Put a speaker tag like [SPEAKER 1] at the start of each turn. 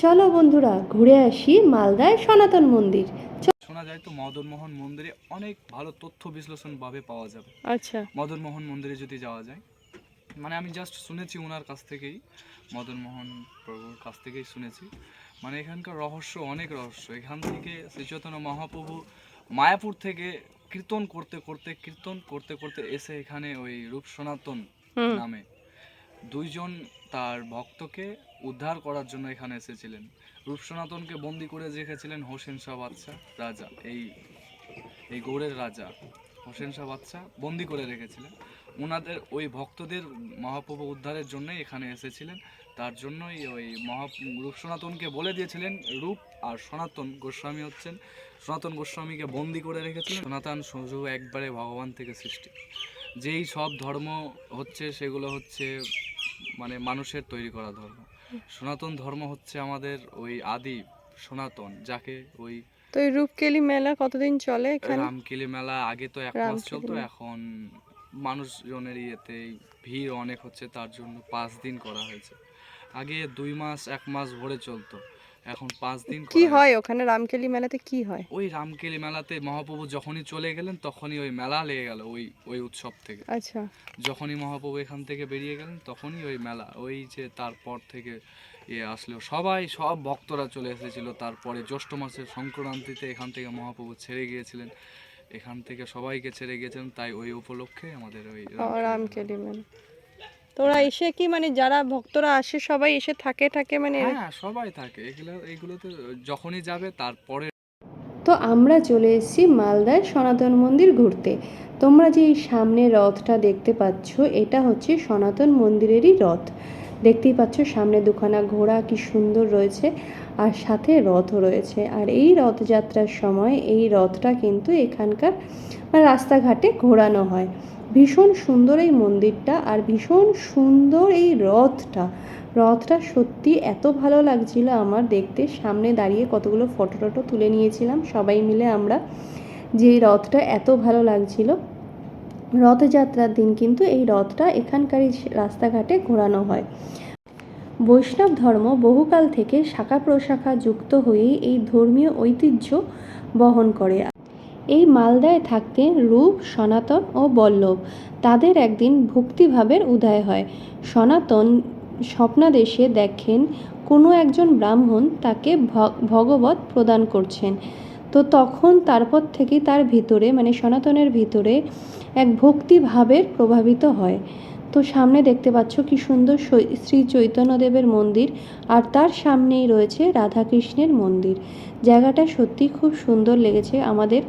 [SPEAKER 1] চলো বন্ধুরা ঘুরে আসি মালদায় সনাতন মন্দির।
[SPEAKER 2] শোনা যায় তো মদনমোহন মন্দিরে অনেক ভালো তথ্য বিশ্লেষণ ভাবে পাওয়া যাবে।
[SPEAKER 1] আচ্ছা।
[SPEAKER 2] মদনমোহন মন্দিরে যদি যাওয়া যায় মানে আমি জাস্ট শুনেছি ওনার কাছ থেকেই মদনমোহন প্রভুর কাছ থেকেই শুনেছি। মানে এখানকার রহস্য অনেক রহস্য। এখান থেকে শ্রী চৈতন্য মহাপ্রভু মায়াপুর থেকে কীর্তন করতে করতে কীর্তন করতে করতে এসে এখানে ওই রূপ সনাতন নামে দুইজন তার ভক্তকে উদ্ধার করার জন্য এখানে এসেছিলেন। রূপসনাতনকে বন্দি করে রেখেছিলেন হোসেন শাহ বাদশাহ রাজা, এই এই গৌড়ের রাজা হোসেন শাহ বাদশাহ বন্দি করে রেখেছিলেন। ওনাদের ওই ভক্তদের মহাপ্রভু উদ্ধারের জন্যই এখানে এসেছিলেন। তার জন্যই ওই মহা রূপ সনাতনকে বলে দিয়েছিলেন, রূপ আর সনাতন গোস্বামী হচ্ছেন। সনাতন গোস্বামীকে বন্দি করে রেখেছিলেন। সনাতন শুধু একবারে ভগবান থেকে সৃষ্টি। যেই সব ধর্ম হচ্ছে সেগুলো হচ্ছে মানে মানুষের তৈরি করা ধর্ম। সনাতন ধর্ম হচ্ছে আমাদের ওই আদি সনাতন যাকে ওই
[SPEAKER 1] তো এই রূপকেলি মেলা কতদিন চলে এখানে?
[SPEAKER 2] রামকেলি মেলা আগে তো এক মাস চলতো এখন মানুষজনের ইয়েতে ভিড় অনেক হচ্ছে তার জন্য পাঁচ দিন করা হয়েছে। আগে দুই মাস এক মাস ভরে চলতো। এখন পাঁচ দিন
[SPEAKER 1] কি হয় ওখানে রামকেলি মেলাতে কি হয়?
[SPEAKER 2] ওই রামকেলি মেলাতে মহাপ্রভু যখনই চলে গেলেন তখনই ওই মেলা লেগে গেল ওই ওই উৎসব থেকে।
[SPEAKER 1] আচ্ছা।
[SPEAKER 2] যখনই মহাপ্রভু এখান থেকে বেরিয়ে গেলেন তখনই ওই মেলা ওই যে তারপর থেকে ইয়ে আসলো। সবাই সব ভক্তরা চলে এসেছিল। তারপরে জ্যৈষ্ঠ মাসের সংক্রান্তিতে এখান থেকে মহাপ্রভু ছেড়ে গিয়েছিলেন। এখান থেকে সবাইকে ছেড়ে গিয়েছিলেন তাই ওই উপলক্ষে আমাদের ওই রামকেলি মেলা।
[SPEAKER 1] তোরা এসে কি মানে যারা ভক্তরা আসে সবাই এসে থাকে থাকে মানে?
[SPEAKER 2] হ্যাঁ সবাই থাকে। এগুলো এগুলো তো যখনই যাবে তারপরে
[SPEAKER 1] তো আমরা চলে এসেছি মালদার সনাতন মন্দির ঘুরতে। তোমরা যে এই সামনে রথটা দেখতে পাচ্ছ এটা হচ্ছে সনাতন মন্দিরেরই রথ। দেখতেই পাচ্ছ সামনে দুখানা ঘোড়া, কি সুন্দর রয়েছে। আর সাথে রথও রয়েছে। আর এই রথযাত্রার সময় এই রথটা কিন্তু এখানকার রাস্তাঘাটে ঘোরানো হয়। ভীষণ সুন্দর এই মন্দিরটা আর ভীষণ সুন্দর এই রথটা। রথটা সত্যি এত ভালো লাগছিল আমার দেখতে। সামনে দাঁড়িয়ে কতগুলো ফটো টটো তুলে নিয়েছিলাম। সবাই মিলে আমরা যে রথটা এত ভালো লাগছিল। রথযাত্রার দিন কিন্তু এই রথটা এখানকারই রাস্তাঘাটে ঘোরানো হয়। বৈষ্ণব ধর্ম বহুকাল থেকে শাখা প্রশাখা যুক্ত হয়েই এই ধর্মীয় ঐতিহ্য বহন করে। এই মালদায় থাকতেন রূপ, সনাতন ও বল্লভ। তাদের একদিন ভক্তিভাবের উদয় হয়। সনাতন স্বপ্নাদেশে দেখেন কোনো একজন ব্রাহ্মণ তাকে ভগবত প্রদান করছেন। তো তখন তারপর থেকে তার ভিতরে মানে সনাতনের ভিতরে এক ভক্তিভাবের প্রভাবিত হয়। তো সামনে দেখতে পাচ্ছ কি সুন্দর শ্রী চৈতন্যদেবের মন্দির আর তার সামনেই রয়েছে রাধাকৃষ্ণের মন্দির। জায়গাটা সত্যি খুব সুন্দর লেগেছে আমাদের